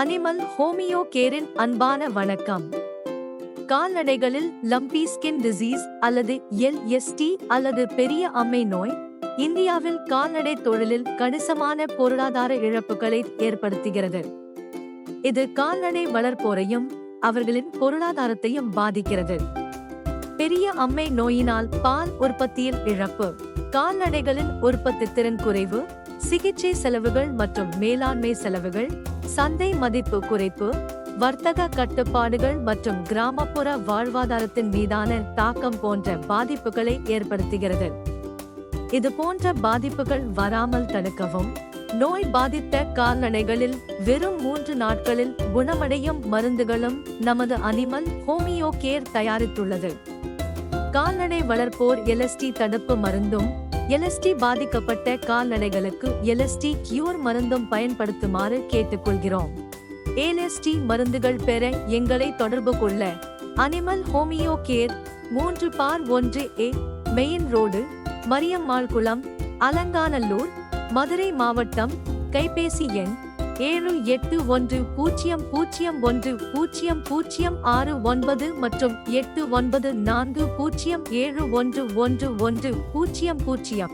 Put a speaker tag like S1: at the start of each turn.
S1: Animal homeo கேரின் அன்பான வணக்கம். கால்நடைகளில் லம்பி ஸ்கின் டிசீஸ் அல்லது எல்எஸ்டி அல்லது பெரிய அம்மை நோய் இந்தியாவில் கால்நடை தொழிலில் கணிசமான பொருளாதார இழப்புகளை ஏற்படுத்துகிறது. இது கால்நடை வளர்ப்போரையும் அவர்களின் பொருளாதாரத்தையும் பாதிக்கிறது. பெரிய அம்மை நோயினால் பால் உற்பத்தியில் இழப்பு கால்நடைகளின் உற்பத்தி திறன் குறைவு சிகிச்சை செலவுகள் மற்றும் மேலாண்மை செலவுகள் சந்தை மதிப்பு குறைப்பு வர்த்தக கட்டுப்பாடுகள் மற்றும் கிராமப்புற வாழ்வாதாரத்தின் மீதான தாக்கம் போன்ற பாதிப்புகளை ஏற்படுத்துகிறது. இது போன்ற பாதிப்புகள் வராமல் தடுக்கவும் நோய் பாதித்த கால்நடைகளில் வெறும் மூன்று நாட்களில் குணமடையும் மருந்துகளும் நமது அனிமல் ஹோமியோ கேர் தயாரித்துள்ளது. கால்நடை வளர்ப்போர் எலஸ்டி தடுப்பு மருந்தும் எலஸ்டி பாதிக்கப்பட்ட கால்நடைகளுக்கு எலஸ்டி கியூர் மருந்தும் பயன்படுத்துமாறு கேட்டுக்கொள்கிறோம். ஏலஸ்டி மருந்துகள் பெற எங்களை தொடர்பு கொள்ள அனிமல் ஹோமியோ கேர் மூன்று பார் ஒன்று ஏ மெயின் ரோடு மரியம்மாள் குளம் அலங்காநல்லூர் மதுரை மாவட்டம் கைபேசி எண் ஏழு எட்டு ஒன்று பூஜ்ஜியம் பூஜ்ஜியம் ஒன்று பூஜ்ஜியம் பூஜ்ஜியம் ஆறு ஒன்பது மற்றும் எட்டு ஒன்பது நான்கு பூஜ்ஜியம் ஏழு ஒன்று ஒன்று ஒன்று பூஜ்ஜியம் பூஜ்ஜியம்